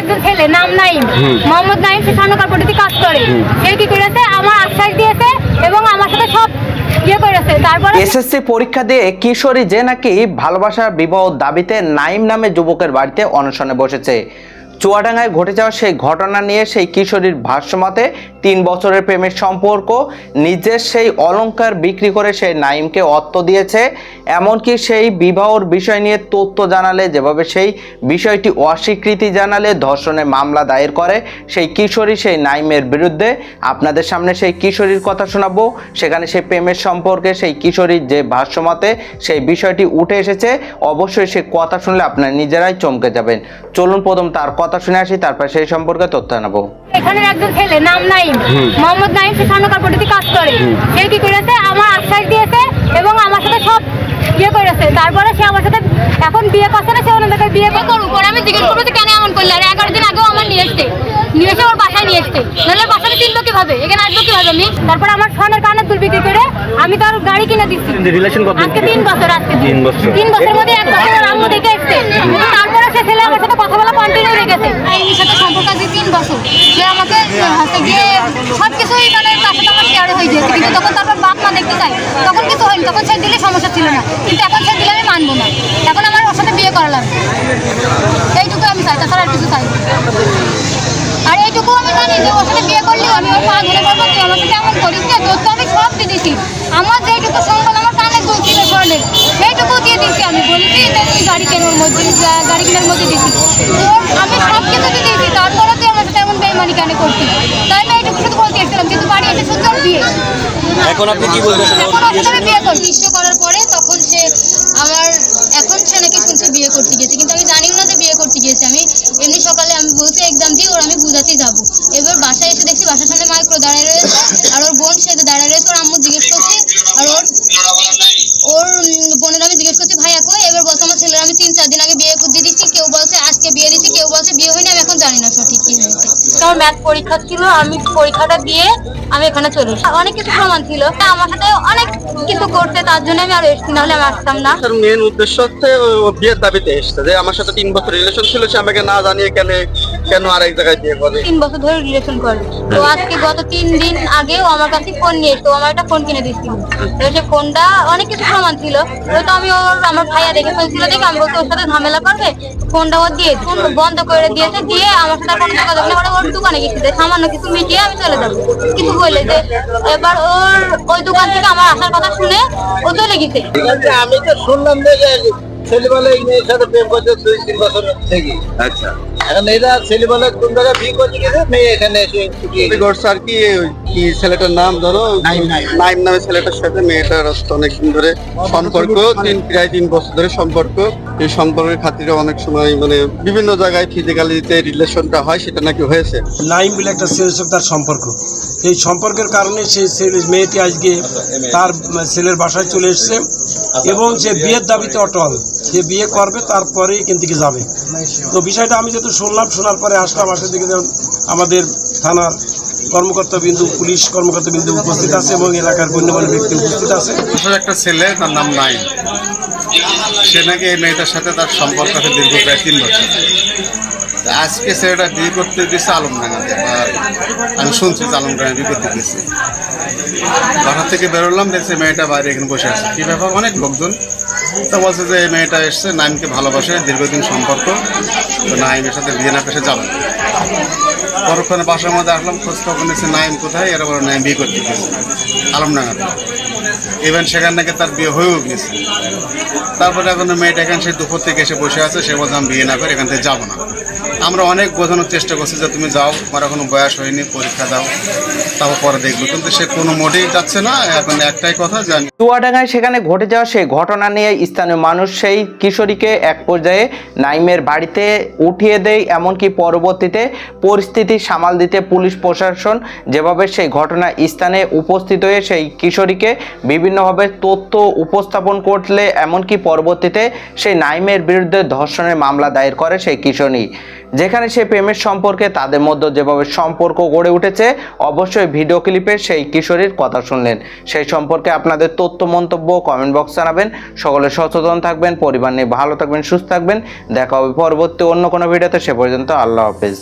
একজন ছেলে নাম নাইম। মোহাম্মদ নাইম সে স্বর্ণকার কাজ করে। সে কি করেছে? আমার আশ্বাস দিয়েছে এবং আমার সাথে সব ইয়ে করেছে। তারপরে এসএসসি পরীক্ষা দিয়ে কিশোরী যে নাকি ভালোবাসার বিবাহ দাবিতে নাইম নামে যুবকের বাড়িতে অনশনে বসেছে। চুয়াডাঙ্গায় ঘটে যাওয়া সেই ঘটনা নিয়ে সেই কিশোরীর ভাষ্যমতে তিন বছরের প্রেমের সম্পর্ক, নিজের সেই অলংকার বিক্রি করে সেই নাইমকে অর্থ দিয়েছে, এমনকি সেই বিবাহর বিষয় নিয়ে তথ্য জানালে, যেভাবে সেই বিষয়টি অস্বীকৃতি জানালে ধর্ষণের মামলা দায়ের করে সেই কিশোরী সেই নাইমের বিরুদ্ধে। আপনাদের সামনে সেই কিশোরীর কথা শোনাবো। সেখানে সেই প্রেমের সম্পর্কে সেই কিশোরীর যে ভাষ্যমতে সেই বিষয়টি উঠে এসেছে, অবশ্যই সে কথা শুনলে আপনারা নিজেরাই চমকে যাবেন। চলুন প্রথম তার কথা শুনে আসি তারপর সেই সম্পর্কে তথ্য নেব এখানে একজন ছেলে নাম নাইম মোহাম্মদ নাইম সে স্বর্ণকার পট্টিতে কাজ করে। সে কি করেছে? আমার আশ্বাস দিয়েছে এবং আমার সাথে সব ইয়ে করেছে। তারপরে সে আমার সাথে এখন বিয়ে করছে না সে ওনাদেরকে বিয়ে করুক পরে আমি জিজ্ঞেস করব যে কেন এমন করলে? আর এগারো দিন আগেও আমার নিয়ে এসছে। নিয়ে এসে ওর বাসায় নিয়ে এসছে। নাহলে বাসায় চিনবো কীভাবে? এখানে আসব কীভাবে আমি? তারপর আমার স্বর্ণের কানের দুল বিক্রি করে আমি তার গাড়ি কিনে দিচ্ছি। রিলেশন আজকে তিন বছর আজকে তিন বছর। তিন বছরের মধ্যে এক বছর ওর আম্মু দেখে এসছে। তারপরে সে ছেলে আমার সাথে কথা বলা কন্টিনিউ রেখেছে আইনের সাথে সম্পর্ক আছে তিন বছর। সে আমাকে হচ্ছে গিয়ে সব কিছুই মানে তার সাথে আমার শেয়ার হয়ে গিয়েছে। কিন্তু তখন তারপর বাপ মা দেখতে চাই তখন কিছু হয়নি। তখন সে দিলে সমস্যা ছিল না। কিন্তু এখন সে দিলে আমি মানবো না এখন আমার ওর সাথে বিয়ে করা লাগবে এইটুকু আমি চাই তাছাড়া আর কিছু চাই আর এইটুকু আমি জানি যে ওর সাথে বিয়ে করলে আমি ওর পা ধরে বলব তুই আমার সাথে এমন করিস না তোর তো আমি সব দিয়ে দিছি। আমার যেইটুকু সম্বল আমার কানে গুলছিল স্বর্ণের সেইটুকু দিয়ে দিছি আমি। বলেছি যে তুই গাড়ি কেনার মধ্যে গাড়ি কেনার মধ্যে দিছি তোর আমি সব কিছু দিয়ে দিয়েছি তারপরে তুই আমার সাথে এমন বেমানি কেন করছিস? তাই আমি এইটুকু শুধু বলতে এসেছিলাম কিন্তু বাড়ি এসে শুধু বিয়ে। এখন আপনি কি ওর বিয়ে করি ইচ্ছে করার পরে তখন সে আমার এখন সে নাকি শুনছে বিয়ে করতে গিয়েছে কিন্তু আমি জানিও না যে বিয়ে করতে গিয়েছে আমি এমনি সকালে আমি বলছি এক্সাম দিয়ে ওর আমি বুঝাতে যাব এবার বাসায় এসে দেখছি বাসার সামনে মাইক্রো দাঁড়িয়ে রয়েছে আর ওর বোন সে দাঁড়িয়ে রয়েছে ওর আম্মু জিজ্ঞেস করছি আর ওর ওর উম, বোনের আমি জিজ্ঞেস করছি ভাই কই এবার বলছে আমার ছেলের আমি তিন চার দিন আগে বিয়ে করে দিয়ে দিচ্ছি কেউ বলছে আজকে বিয়ে দিচ্ছি কেউ বলছে বিয়ে হয়নি আমি এখন জানি না সঠিক কি হয়েছে আমার ম্যাথ পরীক্ষা ছিল, আমি পরীক্ষাটা দিয়ে আমি এখানে চলে অনেক কিছু প্রমাণ ছিল। আমার সাথে অনেক কিছু করতে, তার জন্য আমি আর এসেছি, নাহলে আমি আসতাম না। মেন উদ্দেশ্য হচ্ছে বিয়ের দাবিতে এসছে। যে আমার সাথে তিন বছর রিলেশন ছিল, সে আমাকে না জানিয়ে কেন কেন আরেক জায়গায় বিয়ে করে? তিন বছর ধরে রিলেশন করে। তো আজকে গত তিন দিন আগে ও আমার কাছে ফোন নিয়ে ও আমার একটা ফোন কিনে দিচ্ছিল তো সেই ফোনটা অনেক কিছু প্রমাণ ছিল। তো তো আমি ওর আমার ভাইয়া দেখে ফেলছিল দেখে আমি বলছি ওর সাথে ঝামেলা করবে? ফোনটা ও দিয়ে ফোন বন্ধ করে দিয়েছে। দিয়ে আমার সাথে কোনো যোগাযোগ নেই। ওরা ওর দোকানে গেছে। সামান্য কিছু মিটিয়ে আমি চলে যাব। কিছু বলে যে এবার ওর ওই দোকান থেকে আমার আসার কথা শুনে ও চলে গেছে। আমি তো শুনলাম যে ছেলেবেলা এই মেয়ের সাথে প্রেম করছে দুই তিন বছর থেকে আচ্ছা। এখন এরা ছেলেবেলা কোন জায়গায় বিয়ে করতে গেছে মেয়ে এখানে এসে বিয়ে করছে আর কি ওই কি ছেলেটার নাম ধরো? নাইম নামে ছেলেটার সাথে মেয়েটার অনেকদিন ধরে সম্পর্ক তিন প্রায় তিন বছর ধরে সম্পর্ক। এই সম্পর্কের খাতিরে অনেক সময় মানে বিভিন্ন জায়গায় ফিজিক্যালি যে রিলেশনটা হয় সেটা নাকি হয়েছে? নাইম বলে একটা ছেলের সাথে তার সম্পর্ক। এই সম্পর্কের কারণে সেই ছেলে মেয়েটি আজকে তার ছেলের বাসায় চলে এসেছে এবং সে বিয়ের দাবিতে অটল। সে বিয়ে করবে তারপরেই এখান থেকে যাবে। তো বিষয়টা আমি যেহেতু শুনলাম শোনার পরে আসলাম আসে দিকে আমাদের থানার কর্মকর্তা বিন্দু পুলিশ কর্মকর্তা বিন্দু উপস্থিত আছে এবং এলাকার গণ্যমান্য ব্যক্তি উপস্থিত আছে। একটা ছেলে, তার নাম নাই সে নাকি এই মেয়েটার সাথে তার সম্পর্ক আছে দীর্ঘ প্রায় তিন বছর। আজকে ছেলেটা বিয়ে করতে দিয়েছে আলমডাঙ্গাতে আমি শুনছি যে আলমডাঙ্গা বিয়ে করতে দিয়েছে বাসা থেকে বেরোলাম দেখছি মেয়েটা বাইরে এখানে বসে আছে। কী ব্যাপার? অনেক লোকজন। তো বলছে যে এই মেয়েটা এসছে, নাইমকে ভালোবাসে, দীর্ঘদিন সম্পর্ক, তো নাইমের সাথে বিয়ে না পেশে যাবে পরক্ষণে বাসার মধ্যে আসলাম খোঁজ খবর নিচ্ছে নাইম কোথায়, এরা বলে নাইম বিয়ে করতে গেছে, আলমডাঙ্গাতে। ইভেন সেখান থেকে তার বিয়ে হয়েও গেছে। তারপরে এখন মেয়েটা এখানে সে দুপুর থেকে এসে বসে আছে, সে বলছে আমি বিয়ে না করে এখান থেকে যাব না। আমরা অনেক বোঝানোর চেষ্টা করছি যে তুমি যাও, তোমার এখনও বয়স হয়নি, পরীক্ষা দাও, তারপর পরে দেখব। কিন্তু সে কোনো মোটেই যাচ্ছে না, এখন একটাই কথা আমি চুয়াডাঙ্গায় সেখানে ঘটে যাওয়া সেই ঘটনা নিয়ে স্থানীয় মানুষ সেই কিশোরীকে এক পর্যায়ে নাইমের বাড়িতে উঠিয়ে দেয়, এমনকি পরবর্তীতে পরিস্থিতি সামাল দিতে পুলিশ প্রশাসন যেভাবে সেই ঘটনা স্থানে উপস্থিত হয়ে সেই কিশোরীকে বিভিন্নভাবে তথ্য উপস্থাপন করলে, এমনকি পরবর্তীতে সেই নাইমের বিরুদ্ধে ধর্ষণের মামলা দায়ের করে সেই কিশোরী। যেখানে সে প্রেমের সম্পর্কে, তাদের মধ্যে যেভাবে সম্পর্ক গড়ে উঠেছে, অবশ্যই ভিডিও ক্লিপে সেই কিশোরীর কথা শুনলেন। সেই সম্পর্কে আপনাদের তথ্য, মন্তব্য কমেন্ট বক্স জানাবেন। সকলে সচেতন থাকবেন, পরিবার নিয়ে ভালো থাকবেন, সুস্থ থাকবেন। দেখা হবে পরবর্তী অন্য কোনো ভিডিওতে সে পর্যন্ত আল্লাহ হাফেজ।